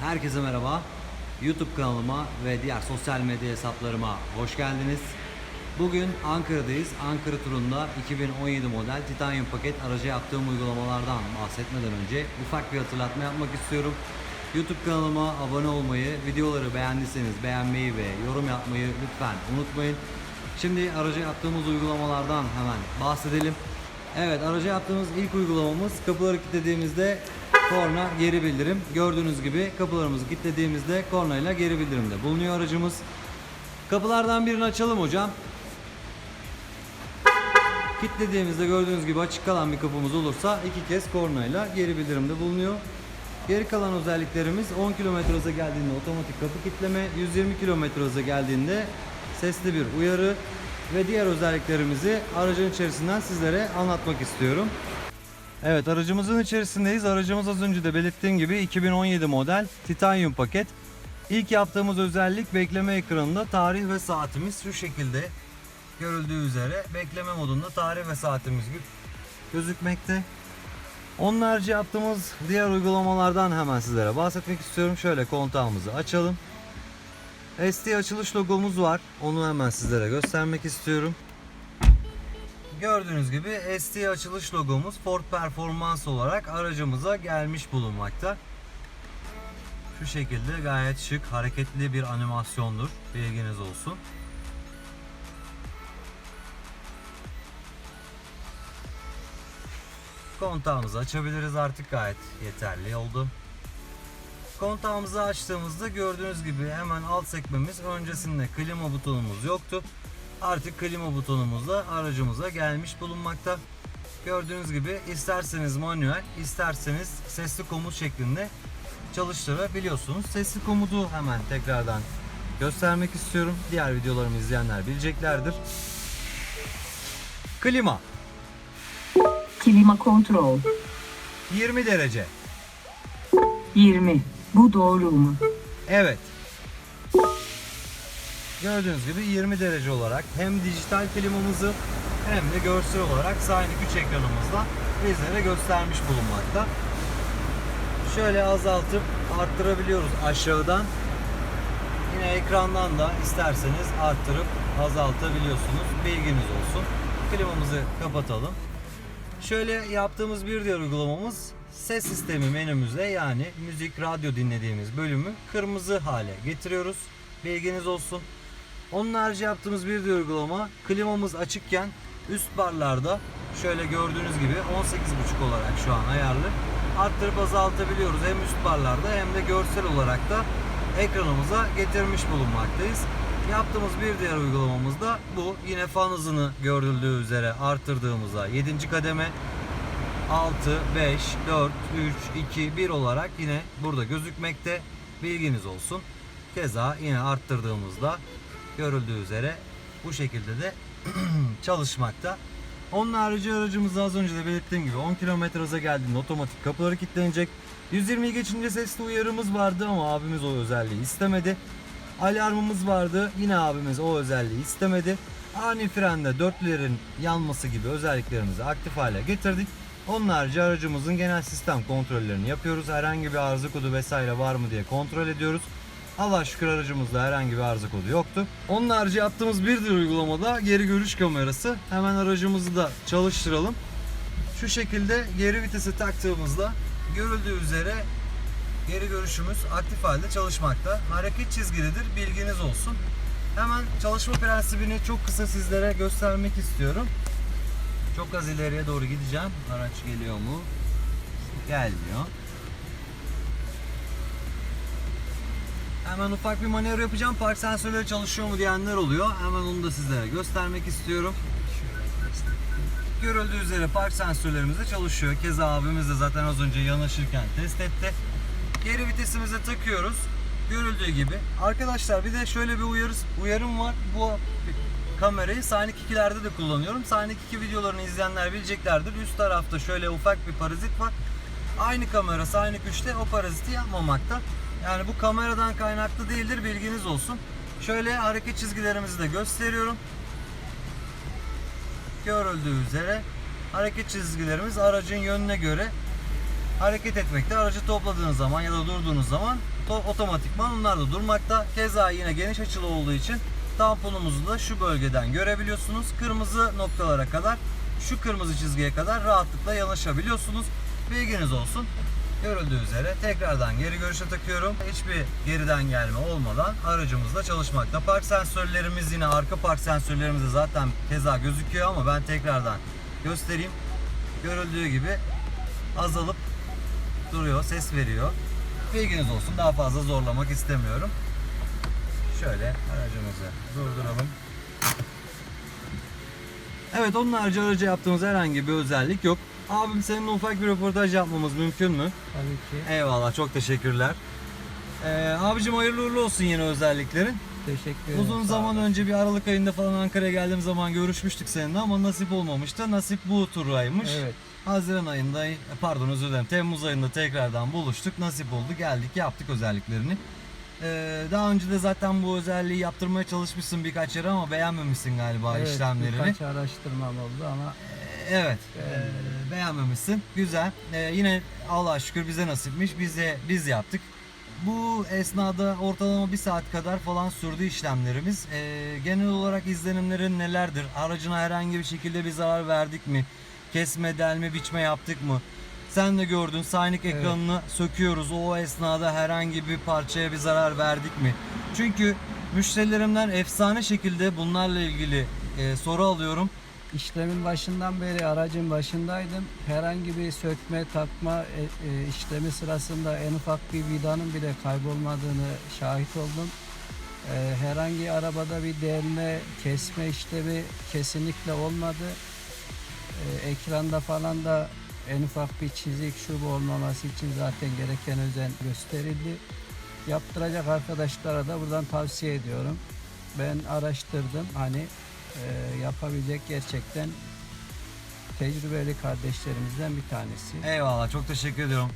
Herkese merhaba. YouTube kanalıma ve diğer sosyal medya hesaplarıma hoş geldiniz. Bugün Ankara'dayız. Ankara turunda 2017 model Titanium paket araca yaptığım uygulamalardan bahsetmeden önce ufak bir hatırlatma yapmak istiyorum. YouTube kanalıma abone olmayı, videoları beğendiyseniz beğenmeyi ve yorum yapmayı lütfen unutmayın. Şimdi araca yaptığımız uygulamalardan hemen bahsedelim. Evet araca yaptığımız ilk uygulamamız kapıları kilitlediğimizde korna geri bildirim. Gördüğünüz gibi kapılarımızı kilitlediğimizde kornayla geri bildirimde bulunuyor aracımız. Kapılardan birini açalım hocam. Kilitlediğimizde gördüğünüz gibi açık kalan bir kapımız olursa iki kez kornayla geri bildirimde bulunuyor. Geri kalan özelliklerimiz 10 km hıza geldiğinde otomatik kapı kilitleme, 120 km hıza geldiğinde sesli bir uyarı ve diğer özelliklerimizi aracın içerisinden sizlere anlatmak istiyorum. Evet aracımızın içerisindeyiz. Aracımız az önce de belirttiğim gibi 2017 model Titanium paket. İlk yaptığımız özellik bekleme ekranında tarih ve saatimiz şu şekilde görüldüğü üzere bekleme modunda tarih ve saatimiz gö- gözükmekte. Onun harici yaptığımız diğer uygulamalardan hemen sizlere bahsetmek istiyorum. Şöyle kontağımızı açalım. ST açılış logomuz var. Onu hemen sizlere göstermek istiyorum. Gördüğünüz gibi ST açılış logomuz Ford Performance olarak aracımıza gelmiş bulunmakta. Şu şekilde gayet şık, hareketli bir animasyondur. Bilginiz olsun. Kontağımızı açabiliriz artık gayet yeterli oldu. Kontağımızı açtığımızda gördüğünüz gibi hemen alt sekmemiz öncesinde klima butonumuz yoktu. Artık klima butonumuz da aracımıza gelmiş bulunmakta. Gördüğünüz gibi isterseniz manuel, isterseniz sesli komut şeklinde çalıştırabiliyorsunuz. Sesli komutu hemen tekrardan göstermek istiyorum. Diğer videolarımı izleyenler bileceklerdir. Klima Klima kontrol 20 derece. 20. Bu doğru mu? Evet. Gördüğünüz gibi 20 derece olarak hem dijital klimamızı hem de görsel olarak Sine güç ekranımızda bizlere göstermiş bulunmakta. Şöyle azaltıp arttırabiliyoruz aşağıdan. Yine ekrandan da isterseniz arttırıp azaltabiliyorsunuz. Bilginiz olsun. Klimamızı kapatalım. Şöyle yaptığımız bir diğer uygulamamız ses sistemi menümüzde yani müzik, radyo dinlediğimiz bölümü kırmızı hale getiriyoruz. Bilginiz olsun. Onun harici yaptığımız bir diğer uygulama klimamız açıkken üst barlarda şöyle gördüğünüz gibi 18.5 olarak şu an ayarlı. Arttırıp azaltabiliyoruz hem üst barlarda hem de görsel olarak da ekranımıza getirmiş bulunmaktayız. Yaptığımız bir diğer uygulamamız da bu. Yine fan hızını görüldüğü üzere arttırdığımızda 7. kademe 6, 5, 4, 3, 2, 1 olarak yine burada gözükmekte. Bilginiz olsun. Keza yine arttırdığımızda görüldüğü üzere bu şekilde de çalışmakta. Onun harici aracımızda az önce de belirttiğim gibi 10 km hıza geldiğinde otomatik kapıları kilitlenecek. 120'yi geçince sesli uyarımız vardı ama abimiz o özelliği istemedi. Alarmımız vardı yine abimiz o özelliği istemedi. Ani frende dörtlerin yanması gibi özelliklerimizi aktif hale getirdik. Onun harici aracımızın genel sistem kontrollerini yapıyoruz. Herhangi bir arıza kodu vesaire var mı diye kontrol ediyoruz. Allah şükür aracımızda herhangi bir arıza kodu yoktu. Onun harici yaptığımız bir diğer uygulamada geri görüş kamerası. Hemen aracımızı da çalıştıralım. Şu şekilde geri vitesi taktığımızda görüldüğü üzere geri görüşümüz aktif halde çalışmakta. Hareket çizgilidir bilginiz olsun. Hemen çalışma prensibini çok kısa sizlere göstermek istiyorum. Çok az ileriye doğru gideceğim. Araç geliyor mu? Gelmiyor. Hemen ufak bir manevra yapacağım. Park sensörleri çalışıyor mu diyenler oluyor. Hemen onu da sizlere göstermek istiyorum. Görüldüğü üzere park sensörlerimiz de çalışıyor. Keza abimiz de zaten az önce yanaşırken test etti. Geri vitesimize takıyoruz. Görüldüğü gibi. Arkadaşlar bir de şöyle bir uyarı, uyarım var. Bu kamerayı Sonic 2'lerde de kullanıyorum. Sonic 2 videolarını izleyenler bileceklerdir. Üst tarafta şöyle ufak bir parazit var. Aynı kamera Sonic 3'te o paraziti yapmamakta. Yani bu kameradan kaynaklı değildir bilginiz olsun. Şöyle hareket çizgilerimizi de gösteriyorum. Görüldüğü üzere hareket çizgilerimiz aracın yönüne göre hareket etmekte. Aracı topladığınız zaman ya da durduğunuz zaman to- otomatikman onlar da durmakta. Keza yine geniş açılı olduğu için tamponumuzu da şu bölgeden görebiliyorsunuz. Kırmızı noktalara kadar şu kırmızı çizgiye kadar rahatlıkla yanaşabiliyorsunuz. Bilginiz olsun. Görüldüğü üzere tekrardan geri görüşe takıyorum. Hiçbir geriden gelme olmadan aracımız da çalışmakta. Park sensörlerimiz yine arka park sensörlerimiz de zaten keza gözüküyor ama ben tekrardan göstereyim. Görüldüğü gibi azalıp duruyor, ses veriyor. Bilginiz olsun. Daha fazla zorlamak istemiyorum. Şöyle aracımızı durduralım. Evet onun harici araca yaptığımız herhangi bir özellik yok. Abim seninle ufak bir röportaj yapmamız mümkün mü? Tabii ki. Eyvallah çok teşekkürler. Ee, abicim hayırlı uğurlu olsun yeni özelliklerin. Teşekkür ederim. Uzun zaman önce bir Aralık ayında falan Ankara'ya geldiğim zaman görüşmüştük seninle ama nasip olmamıştı. Nasip bu turaymış. Evet. Haziran ayında, pardon özür dilerim, Temmuz ayında tekrardan buluştuk. Nasip oldu, geldik, yaptık özelliklerini. Ee, daha önce de zaten bu özelliği yaptırmaya çalışmışsın birkaç yere ama beğenmemişsin galiba evet, işlemlerini. Birkaç araştırmam oldu ama Evet. Beğenmedim. eee, beğenmemişsin. Güzel. Eee, yine Allah'a şükür bize nasipmiş. Bize biz yaptık. Bu esnada ortalama bir saat kadar falan sürdü işlemlerimiz. Eee, genel olarak izlenimlerin nelerdir? Aracına herhangi bir şekilde bir zarar verdik mi? Kesme, delme, biçme yaptık mı? Sen de gördün Evet. ekranını söküyoruz. O esnada herhangi bir parçaya bir zarar verdik mi? Çünkü müşterilerimden efsane şekilde bunlarla ilgili eee, soru alıyorum. İşlemin başından beri aracın başındaydım. Herhangi bir sökme, takma e, e, işlemi sırasında en ufak bir vidanın bile kaybolmadığını şahit oldum. E, herhangi arabada bir delme, kesme işlemi kesinlikle olmadı. E, ekranda falan da en ufak bir çizik şu olmaması için zaten gereken özen gösterildi. Yaptıracak arkadaşlara da buradan tavsiye ediyorum. Ben araştırdım hani e, yapabilecek gerçekten tecrübeli kardeşlerimizden bir tanesi. Eyvallah çok teşekkür ediyorum.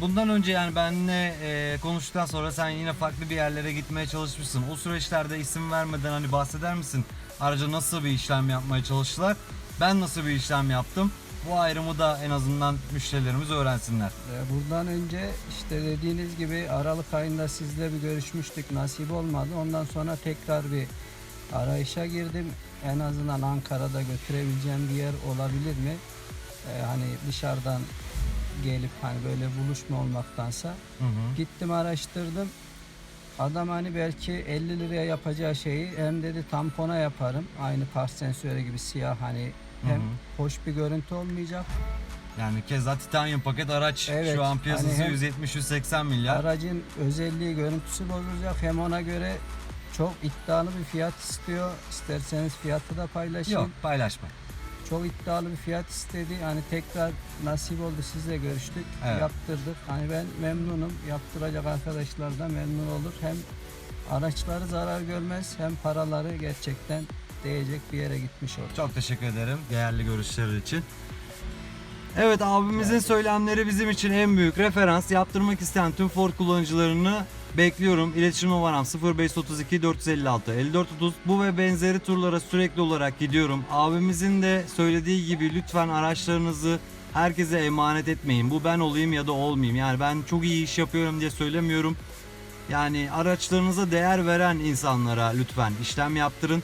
Bundan önce yani benle e, konuştuktan sonra sen yine farklı bir yerlere gitmeye çalışmışsın. O süreçlerde isim vermeden hani bahseder misin? Araca nasıl bir işlem yapmaya çalıştılar? Ben nasıl bir işlem yaptım? Bu ayrımı da en azından müşterilerimiz öğrensinler. E, buradan önce işte dediğiniz gibi Aralık ayında sizle bir görüşmüştük nasip olmadı. Ondan sonra tekrar bir arayışa girdim. En azından Ankara'da götürebileceğim bir yer olabilir mi? E, hani dışarıdan gelip hani böyle buluşma olmaktansa Hı hı. Gittim araştırdım. Adam hani belki 50 liraya yapacağı şeyi hem dedi tampona yaparım. Aynı park sensörü gibi siyah hani hem Hı hı. hoş bir görüntü olmayacak. Yani keza titanyum paket araç Evet, şu an piyasası hani hem- 170-180 milyar. Aracın özelliği görüntüsü bozulacak. Hem ona göre çok iddialı bir fiyat istiyor. İsterseniz fiyatı da paylaşayım. Yok paylaşma. Çok iddialı bir fiyat istedi. Hani tekrar nasip oldu sizle görüştük. Evet. Yaptırdık. Hani ben memnunum. Yaptıracak arkadaşlar da memnun olur. Hem araçları zarar görmez hem paraları gerçekten değecek bir yere gitmiş olur. Çok teşekkür ederim değerli görüşleri için. Evet abimizin söylemleri bizim için en büyük referans. Yaptırmak isteyen tüm Ford kullanıcılarını bekliyorum. İletişim numaram 0532 456 5430. Bu ve benzeri turlara sürekli olarak gidiyorum. Abimizin de söylediği gibi lütfen araçlarınızı herkese emanet etmeyin. Bu ben olayım ya da olmayayım. Yani ben çok iyi iş yapıyorum diye söylemiyorum. Yani araçlarınıza değer veren insanlara lütfen işlem yaptırın.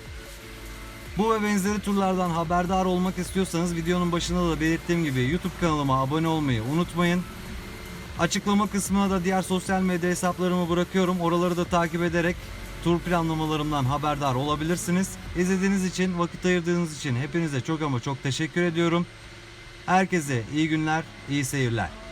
Bu ve benzeri turlardan haberdar olmak istiyorsanız videonun başında da belirttiğim gibi YouTube kanalıma abone olmayı unutmayın. Açıklama kısmına da diğer sosyal medya hesaplarımı bırakıyorum. Oraları da takip ederek tur planlamalarımdan haberdar olabilirsiniz. İzlediğiniz için, vakit ayırdığınız için hepinize çok ama çok teşekkür ediyorum. Herkese iyi günler, iyi seyirler.